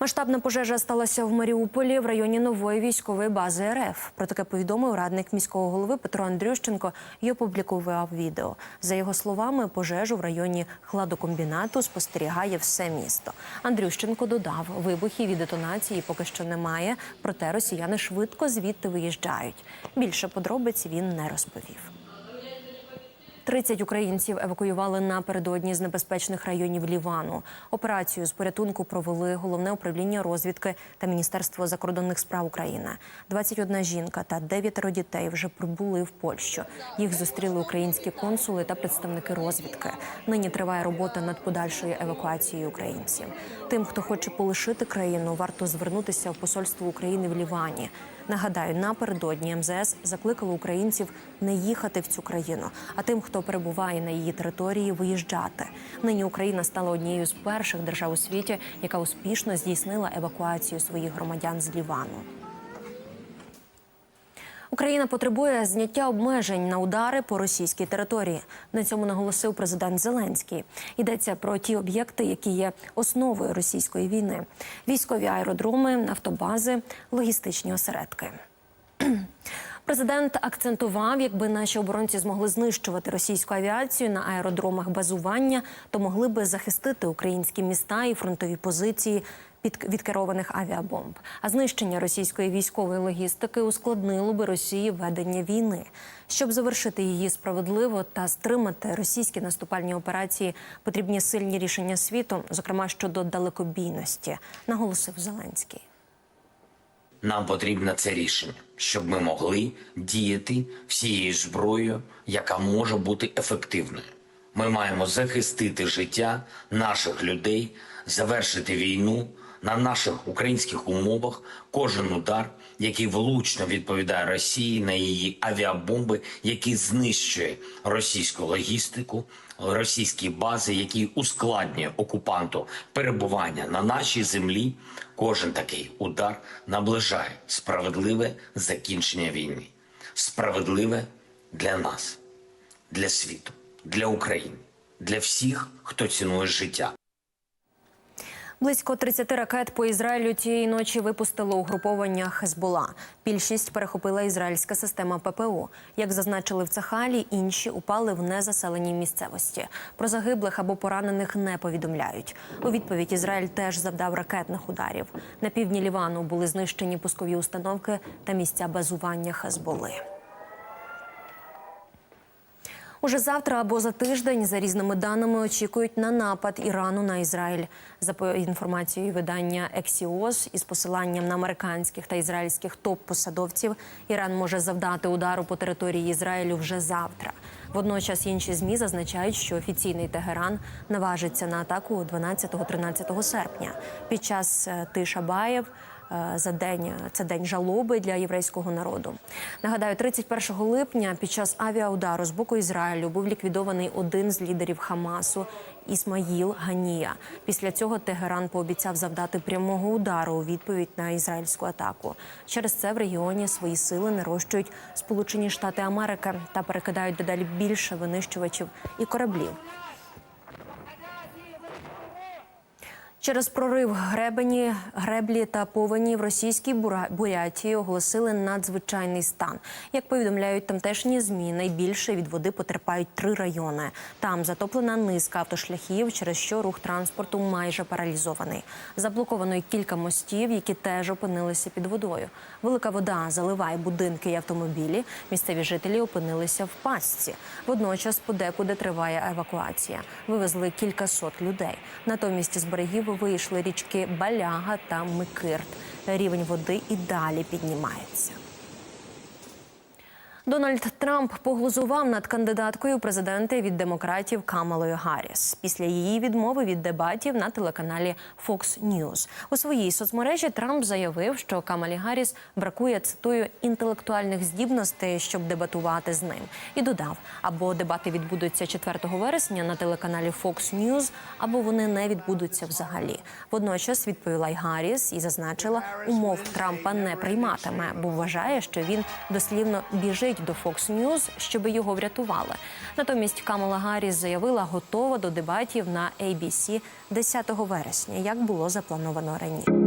Масштабна пожежа сталася в Маріуполі в районі нової військової бази РФ. Про таке повідомив радник міського голови Петро Андрющенко і опублікував відео. За його словами, пожежу в районі хладокомбінату спостерігає все місто. Андрющенко додав, вибухів і детонації поки що немає, проте росіяни швидко звідти виїжджають. Більше подробиць він не розповів. 30 українців евакуювали напередодні з небезпечних районів Лівану. Операцію з порятунку провели головне управління розвідки та Міністерство закордонних справ України. 21 жінка та 9 дітей вже прибули в Польщу. Їх зустріли українські консули та представники розвідки. Нині триває робота над подальшою евакуацією українців. Тим, хто хоче полишити країну, варто звернутися в посольство України в Лівані. Нагадаю, напередодні МЗС закликало українців не їхати в цю країну, а тим, хто перебуває на її території, виїжджати. Нині Україна стала однією з перших держав у світі, яка успішно здійснила евакуацію своїх громадян з Лівану. Україна потребує зняття обмежень на удари по російській території. На цьому наголосив президент Зеленський. Йдеться про ті об'єкти, які є основою російської війни: військові аеродроми, нафтобази, логістичні осередки. Президент акцентував, якби наші оборонці змогли знищувати російську авіацію на аеродромах базування, то могли би захистити українські міста і фронтові позиції від, керованих авіабомб. А знищення російської військової логістики ускладнило би Росії ведення війни. Щоб завершити її справедливо та стримати російські наступальні операції, потрібні сильні рішення світу, зокрема щодо далекобійності, наголосив Зеленський. Нам потрібне це рішення, щоб ми могли діяти всією зброєю, яка може бути ефективною. Ми маємо захистити життя наших людей, завершити війну на наших українських умовах. Кожен удар, який влучно відповідає Росії на її авіабомби, які знищує російську логістику, російські бази, які ускладнює окупанту перебування на нашій землі. Кожен такий удар наближає справедливе закінчення війни, справедливе для нас, для світу, для України, для всіх, хто цінує життя. Близько 30 ракет по Ізраїлю цієї ночі випустило угруповання Хезбола. Більшість перехопила ізраїльська система ППО. Як зазначили в Цахалі, інші упали в незаселеній місцевості. Про загиблих або поранених не повідомляють. У відповідь Ізраїль теж завдав ракетних ударів. На півдні Лівану були знищені пускові установки та місця базування Хезболи. Уже завтра або за тиждень, за різними даними, очікують на напад Ірану на Ізраїль. За інформацією видання Ексіос із посиланням на американських та ізраїльських топ-посадовців, Іран може завдати удару по території Ізраїлю вже завтра. Водночас інші змі зазначають, що офіційний Тегеран наважиться на атаку 12-13 серпня. Під час е, Тиша Баєв за день це день жалоби для єврейського народу. Нагадаю, 31 липня під час авіаудару з боку Ізраїлю був ліквідований один з лідерів Хамасу Ісмаїл Ганія. Після цього Тегеран пообіцяв завдати прямого удару у відповідь на ізраїльську атаку. Через це в регіоні свої сили нарощують Сполучені Штати Америки та перекидають дедалі більше винищувачів і кораблів. Через прорив гребені, греблі та повені в російській Бурятії оголосили надзвичайний стан. Як повідомляють тамтешні змі, найбільше від води потерпають три райони. Там затоплена низка автошляхів, через що рух транспорту майже паралізований. Заблоковано й кілька мостів, які теж опинилися під водою. Велика вода заливає будинки і автомобілі. Місцеві жителі опинилися в пастці. Водночас подекуди триває евакуація. Вивезли кількасот людей. Натомість з берегів вийшли річки Баляга та Микирт. Рівень води і далі піднімається. Дональд Трамп поглузував над кандидаткою президенти від демократів Камалою Гарріс після її відмови від дебатів на телеканалі Fox News. У своїй соцмережі Трамп заявив, що Камалі Гарріс бракує цитую інтелектуальних здібностей, щоб дебатувати з ним, і додав: або дебати відбудуться 4 вересня на телеканалі Fox News, або вони не відбудуться взагалі. Водночас відповіла й Гарріс і зазначила, умов Трампа не прийматиме, бо вважає, що він дослівно біжить до Fox News, щоб його врятували. Натомість Камала Гарріс заявила, готова до дебатів на ABC 10 вересня, як було заплановано раніше.